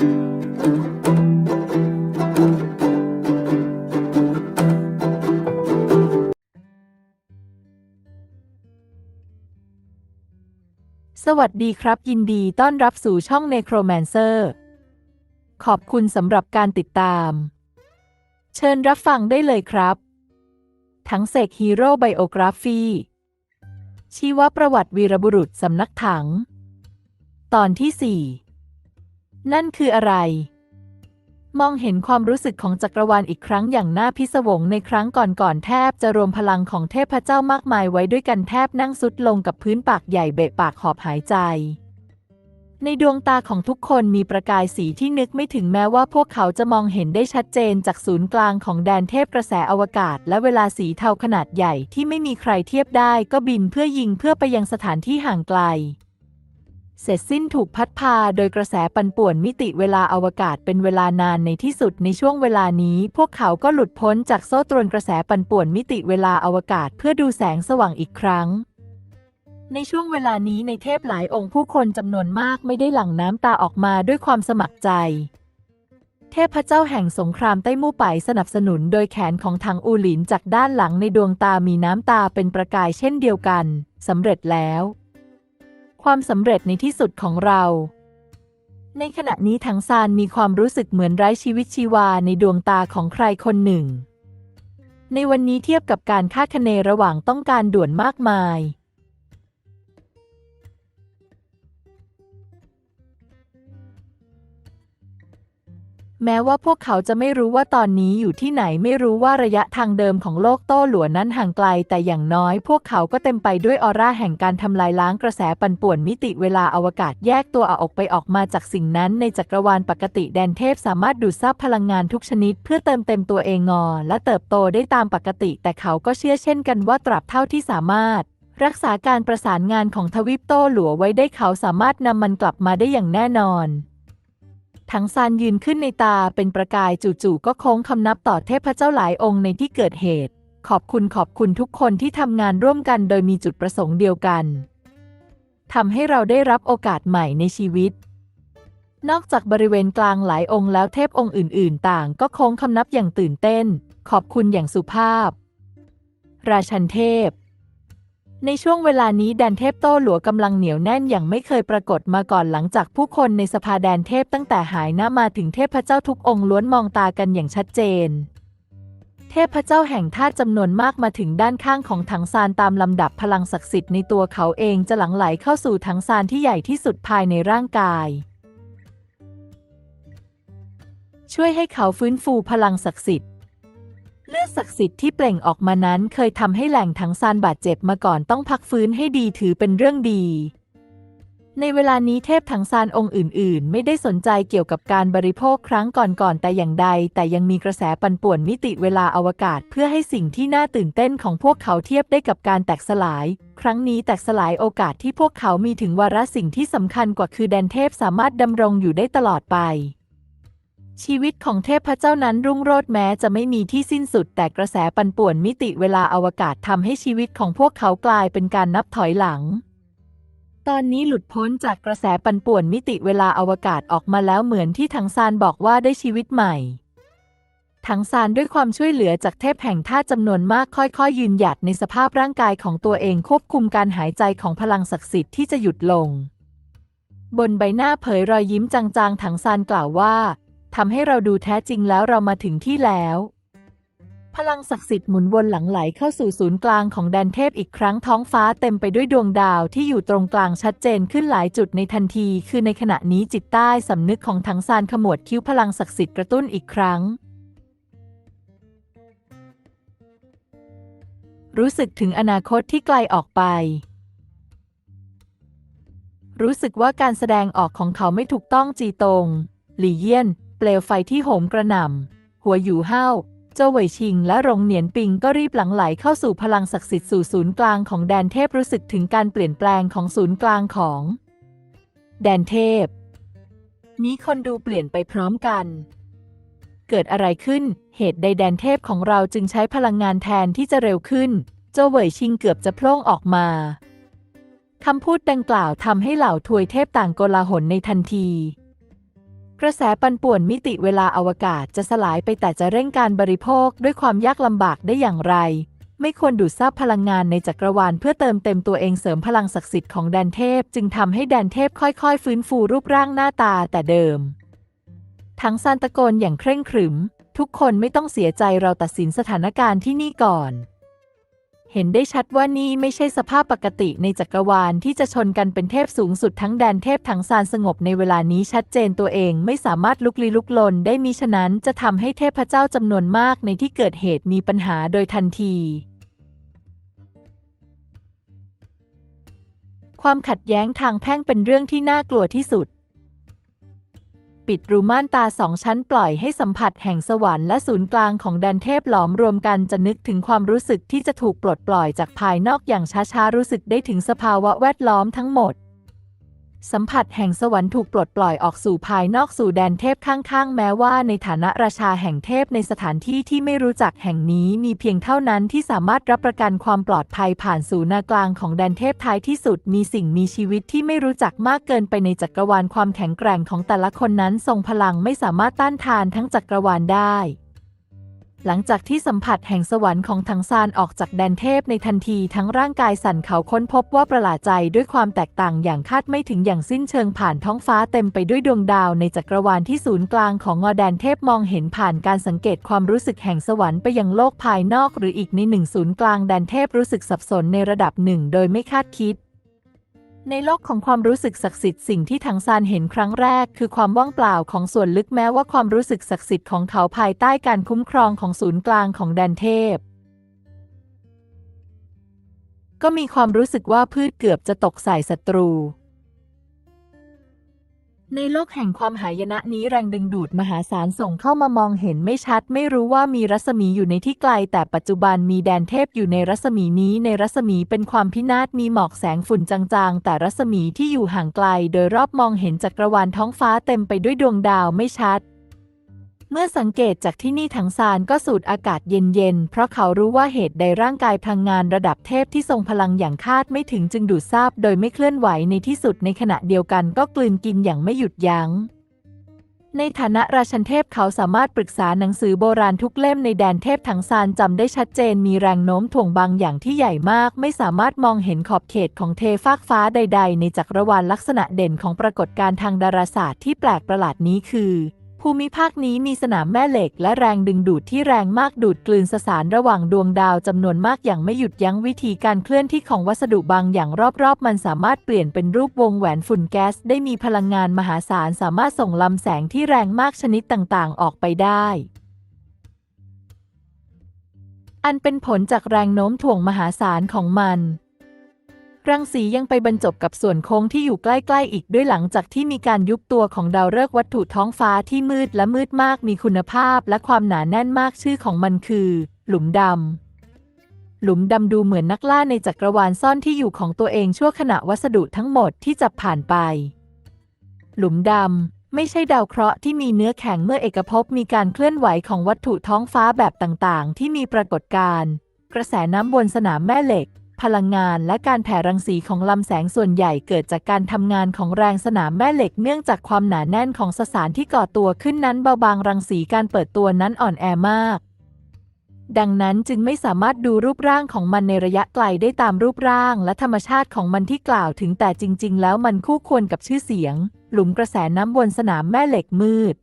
สวัสดีครับ ยินดีต้อนรับสู่ช่อง Necromancer ขอบคุณสำหรับการติดตาม เชิญรับฟังได้เลยครับ ทั้งเสกฮีโร่ไบโอกราฟีชีวประวัติวีรบุรุษสำนักถัง ตอนที่ 4 นั่นคืออะไร มองเห็นความรู้สึกของจักรวาลอีกครั้งอย่างน่าพิศวงในครั้งก่อนๆแทบจะรวมพลังของเทพเจ้ามากมายไว้ด้วยกันแทบนั่งสุดลงกับพื้นปากใหญ่เบะปากหอบหายใจในดวงตาของทุกคนมีประกายสีที่นึกไม่ถึงแม้ว่าพวกเขาจะมองเห็นได้ชัดเจนจากศูนย์กลางของแดนเทพกระแสอวกาศ และเวลาสีเทาขนาดใหญ่ที่ไม่มีใครเทียบได้ก็บินเพื่อยิงเพื่อไปยังสถานที่ห่างไกล เสร็จสิ้นถูกพัดพาโดยกระแสปันป่วนมิติเวลาอวกาศเป็นเวลานานในที่สุดในช่วงเวลานี้ พวกเขาก็หลุดพ้นจากโซ่ตรวนกระแสปันป่วนมิติเวลาอวกาศเพื่อดูแสงสว่างอีกครั้ง ในช่วงเวลานี้ในเทพหลายองค์ผู้คนจำนวนมากไม่ได้หลั่งน้ำตาออกมาด้วยความสมัครใจ เทพเจ้าแห่งสงครามใต้มู่ไปสนับสนุนโดยแขนของทางอูหลินจากด้านหลังในดวงตามีน้ำตาเป็นประกายเช่นเดียวกันสำเร็จแล้ว ความสำเร็จในที่สุดของเรา ในขณะนี้ถังซานมีความรู้สึกเหมือนไร้ชีวิตชีวาในดวงตาของใครคนหนึ่ง ในวันนี้เทียบกับการคาดคะเนระหว่างต้องการด่วนมากมาย แม้ว่าพวกเขาจะไม่รู้ว่าตอนนี้อยู่ที่ไหนไม่รู้ว่าระยะทางเดิมของโลกโต้หลัวนั้นห่างไกล แต่อย่างน้อยพวกเขาก็เต็มไปด้วยออร่าแห่งการทำลายล้างกระแสปั่นป่วนมิติเวลาอวกาศแยกตัวออกไปออกมาจากสิ่งนั้น ในจักรวาลปกติแดนเทพสามารถดูดซับพลังงานทุกชนิด เพื่อเติมเต็มตัวเองงอ และเติบโตได้ตามปกติ แต่เขาก็เชื่อเช่นกันว่าตราบเท่าที่สามารถรักษาการประสานงานของทวิปโต้หลัวไว้ได้เขาสามารถนำมันกลับมาได้อย่างแน่นอน ถังซานยืนขึ้นในตาเป็นประกายจู่ๆก็โค้งคำนับต่อเทพเจ้าหลายองค์ในที่เกิดเหตุ ขอบคุณขอบคุณทุกคนที่ทำงานร่วมกันโดยมีจุดประสงค์เดียวกันทำให้เราได้รับโอกาสใหม่ในชีวิต นอกจากบริเวณกลางหลายองค์แล้วเทพองค์อื่น ๆ ต่างก็โค้งคำนับอย่างตื่นเต้น ขอบคุณอย่างสุภาพ ราชันเทพ ในช่วงเวลานี้แดนเทพโต้หลัวกำลังเหนียวแน่นอย่างไม่เคยปรากฏมาก่อนหลังจากผู้คนในสภาแดนเทพตั้งแต่หายหน้ามาถึงเทพเจ้าทุกองค์ล้วนมองตากันอย่างชัดเจน เทพเจ้าแห่งธาตุจำนวนมากมาถึงด้านข้างของถังซานตามลำดับพลังศักดิ์สิทธิ์ในตัวเขาเองจะหลั่งไหลเข้าสู่ถังซานที่ใหญ่ที่สุดภายในร่างกาย ช่วยให้เขาฟื้นฟูพลังศักดิ์สิทธิ์ เลือดศักดิ์สิทธิ์ที่เปล่งออกมานั้นเคยทำให้แหล่งถังซานบาดเจ็บมาก่อนต้องพักฟื้นให้ดีถือเป็นเรื่องดี ในเวลานี้เทพถังซานองค์อื่น ๆ ไม่ได้สนใจเกี่ยวกับการบริโภคครั้งก่อนๆแต่อย่างใด แต่ยังมีกระแสปันป่วนมิติเวลาอวกาศ เพื่อให้สิ่งที่น่าตื่นเต้นของพวกเขาเทียบได้กับการแตกสลาย ครั้งนี้แตกสลายโอกาสที่พวกเขามีถึงวาระสิ่งที่สำคัญกว่าคือแดนเทพสามารถดำรงอยู่ได้ตลอดไป ชีวิตของเทพเจ้านั้นรุ่งโรจน์แม้จะไม่มีที่สิ้นสุด แต่กระแสปันป่วนมิติเวลาอวกาศทำให้ชีวิตของพวกเขากลายเป็นการนับถอยหลัง ตอนนี้หลุดพ้นจากกระแสปันป่วนมิติเวลาอวกาศออกมาแล้วเหมือนที่ทังซานบอกว่าได้ชีวิตใหม่ ทังซานด้วยความช่วยเหลือจากเทพแห่งท่าตุจำนวนมากค่อยๆ ยืนหยัดในสภาพร่างกายของตัวเองควบคุมการหายใจของพลังศักดิ์สิทธิ์ที่จะหยุดลง บนใบหน้าเผยรอยยิ้มจางๆ ถังซานกล่าวว่า ทำให้เราดูแท้จริงแล้วเรามาถึงที่แล้ว พลังศักดิ์สิทธิ์หมุนวนหลังไหลเข้าสู่ศูนย์กลางของแดนเทพอีกครั้งท้องฟ้าเต็มไปด้วยดวงดาวที่อยู่ตรงกลางชัดเจนขึ้นหลายจุดในทันที คือในขณะนี้จิตใต้สำนึกของถังซานขมวดคิ้วพลังศักดิ์สิทธิ์กระตุ้นอีกครั้งรู้สึกถึงอนาคตที่ไกลออกไป รู้สึกว่าการแสดงออกของเขาไม่ถูกต้องจีตง หลี่เยี่ยน เปลวไฟที่โหมกระหน่ำ หัวหยูเฮาวเจ้าเหวยชิงและหงเหนียนปิงก็รีบหลังไหลเข้าสู่พลังศักดิ์สิทธิ์สู่ศูนย์กลางของแดนเทพรู้สึกถึงการเปลี่ยนแปลงของศูนย์กลางของ แดนเทพ นี้คนดูเปลี่ยนไปพร้อมกัน เกิดอะไรขึ้น เหตุใดแดนเทพของเราจึงใช้พลังงานแทนที่จะเร็วขึ้น เจ้าเหวยชิงเกือบจะโพล่งออกมาคำพูดดังกล่าวทำให้เหล่าทวยเทพต่างโกลาหลในทันที กระแสปันป่วนมิติเวลาอวกาศจะสลายไปแต่จะเร่งการบริโภคด้วยความยากลำบากได้อย่างไร ไม่ควรดูดซับพลังงานในจักรวาลเพื่อเติมเต็มตัวเองเสริมพลังศักดิ์สิทธิ์ของแดนเทพ จึงทำให้แดนเทพค่อยๆ ฟื้นฟูรูปร่างหน้าตาแต่เดิม ทั้งซานตะโกนอย่างเคร่งขรึม ทุกคนไม่ต้องเสียใจเราตัดสินสถานการณ์ที่นี่ก่อน เห็นได้ชัดว่านี่ไม่ใช่สภาพปกติในจักรวาลที่จะชนกันเป็นเทพสูงสุดทั้งแดนเทพทั้งซานสงบในเวลานี้ชัดเจนตัวเองไม่สามารถลุกลี้ลุกลนได้มีฉะนั้นจะทำให้เทพเจ้าจำนวนมากในที่เกิดเหตุมีปัญหาโดยทันทีความขัดแย้งทางแพ่งเป็นเรื่องที่น่ากลัวที่สุด ปิดรูม่านตาสองชั้นปล่อยให้สัมผัสแห่งสวรรค์และศูนย์กลางของแดนเทพหลอมรวมกันจะนึกถึงความรู้สึกที่จะถูกปลดปล่อยจากภายนอกอย่างช้าๆรู้สึกได้ถึงสภาวะแวดล้อมทั้งหมด สัมผัสแห่งสวรรค์ถูกปลดปล่อยออกสู่ภายนอกสู่แดนเทพข้างๆ แม้ว่าในฐานะราชาแห่งเทพในสถานที่ที่ไม่รู้จักแห่งนี้มีเพียงเท่านั้นที่สามารถรับประกันความปลอดภัยผ่านสู่นากลางของแดนเทพท้ายที่สุด มีสิ่งมีชีวิตที่ไม่รู้จักมากเกินไปในจักรวาลความแข็งแกร่งของแต่ละคนนั้นทรงพลังไม่สามารถต้านทานทั้งจักรวาลได้ หลังจากที่สัมผัสแห่งสวรรค์ของถังซานออกจากแดนเทพในทันทีทั้งร่างกายสั่นเขาค้นพบว่าประหลาดใจด้วยความแตกต่างอย่างคาดไม่ถึงอย่างสิ้นเชิงผ่านท้องฟ้าเต็มไปด้วยดวงดาวในจักรวาลที่ศูนย์กลางของงอแดนเทพมองเห็นผ่านการสังเกตความรู้สึกแห่งสวรรค์ไปยังโลกภายนอกหรืออีกในหนึ่งศูนย์กลางแดนเทพรู้สึกสับสนในระดับหนึ่งโดยไม่คาดคิด ในโลกของความรู้สึกศักดิ์สิทธิ์สิ่งที่ถังซานเห็นครั้งแรก คือความว่างเปล่าของส่วนลึกแม้ว่าความรู้สึกศักดิ์สิทธิ์ของเขาภายใต้การคุ้มครองของศูนย์กลางของแดนเทพ ก็มีความรู้สึกว่าพืชเกือบจะตกใส่ศัตรู ในโลกแห่งความหายนะนี้แรงดึงดูดมหาศาลส่งเข้ามามองเห็นไม่ชัด ไม่รู้ว่ามีรัศมีอยู่ในที่ไกล แต่ปัจจุบันมีแดนเทพอยู่ในรัศมีนี้ ในรัศมีเป็นความพินาศมีหมอกแสงฝุ่นจางๆ แต่รัศมีที่อยู่ห่างไกล โดยรอบมองเห็นจักรวาลท้องฟ้าเต็มไปด้วยดวงดาวไม่ชัด เมื่อสังเกตจากที่นี่ถังซานก็สูดอากาศเย็นๆ เพราะเขารู้ว่าเหตุใดร่างกายพลังงานระดับเทพที่ทรงพลังอย่างคาดไม่ถึงจึงดูดซาบโดยไม่เคลื่อนไหวในที่สุดในขณะเดียวกันก็กลืนกินอย่างไม่หยุดยัง้ง ในฐานะราชันเทพเขาสามารถปรึกษาหนังสือโบราณทุกเล่มในแดนเทพถังซานจำได้ชัดเจนมีแรงโน้มถ่วงบางอย่างที่ใหญ่มาก ไม่สามารถมองเห็นขอบเขตของเทฟากฟ้าใด ๆ ในจักรวาลลักษณะเด่นของปรากฏการณ์ทางดาราศาสตร์ที่แปลกประหลาดนี้คือ ภูมิภาคนี้มีสนามแม่เหล็กและแรงดึงดูดที่แรงมากดูดกลืนสสารระหว่างดวงดาวจำนวนมากอย่างไม่หยุดยั้งวิธีการเคลื่อนที่ของวัสดุบางอย่างรอบๆ มันสามารถเปลี่ยนเป็นรูปวงแหวนฝุ่นแก๊สได้มีพลังงานมหาศาลสามารถส่งลำแสงที่แรงมากชนิดต่างๆ ออกไปได้ อันเป็นผลจากแรงโน้มถ่วงมหาศาลของมัน รังสียังไปบรรจบกับส่วนโค้งที่อยู่ใกล้ๆอีกด้วยหลังจากที่มีการยุบตัวของดาวฤกษ์วัตถุท้องฟ้าที่มืดและมืดมากมีคุณภาพและความหนาแน่นมากชื่อของมันคือ หลุมดำหลุมดำดูเหมือนนักล่าในจักรวาลซ่อนที่อยู่ของตัวเองชั่วขณะวัสดุทั้งหมดที่จับผ่านไป หลุมดำไม่ใช่ดาวเคราะห์ที่มีเนื้อแข็งเมื่อเอกภพมีการเคลื่อนไหวของวัตถุท้องฟ้าแบบต่างๆ ที่มีปรากฏการณ์กระแสน้ำบนสนามแม่เหล็ก พลังงานและการแผ่รังสีของลำแสงส่วนใหญ่เกิดจากการทำงานของแรงสนามแม่เหล็กเนื่องจากความหนาแน่นของสสารที่ก่อตัวขึ้นนั้นเบาบางรังสีการเปิดตัวนั้นอ่อนแอมาก ดังนั้นจึงไม่สามารถดูรูปร่างของมันในระยะไกลได้ตามรูปร่างและธรรมชาติของมันที่กล่าวถึงแต่จริง ๆ แล้วมันคู่ควรกับชื่อเสียง หลุมกระแสน้ำบนสนามแม่เหล็กมืด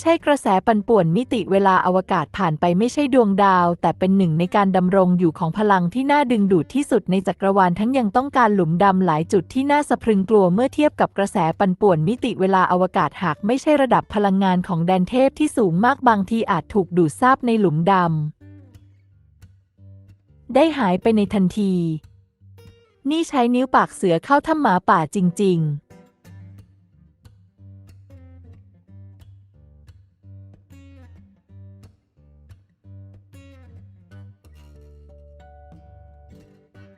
ใช่กระแสปั่นป่วนมิติเวลาอวกาศผ่านไปไม่ใช่ดวงดาว แต่เป็นหนึ่งในการดำรงอยู่ของพลังที่น่าดึงดูดที่สุดในจักรวาลทั้งยังต้องการหลุมดำหลายจุดที่น่าสะพรึงกลัวเมื่อเทียบกับกระแสปั่นป่วนมิติเวลาอวกาศหากไม่ใช่ระดับพลังงานของแดนเทพที่สูงมากบางทีอาจถูกดูดซาบในหลุมดำได้หายไปในทันที นี่ใช้นิ้วปากเสือเข้าถ้ำหมาป่าจริง ๆ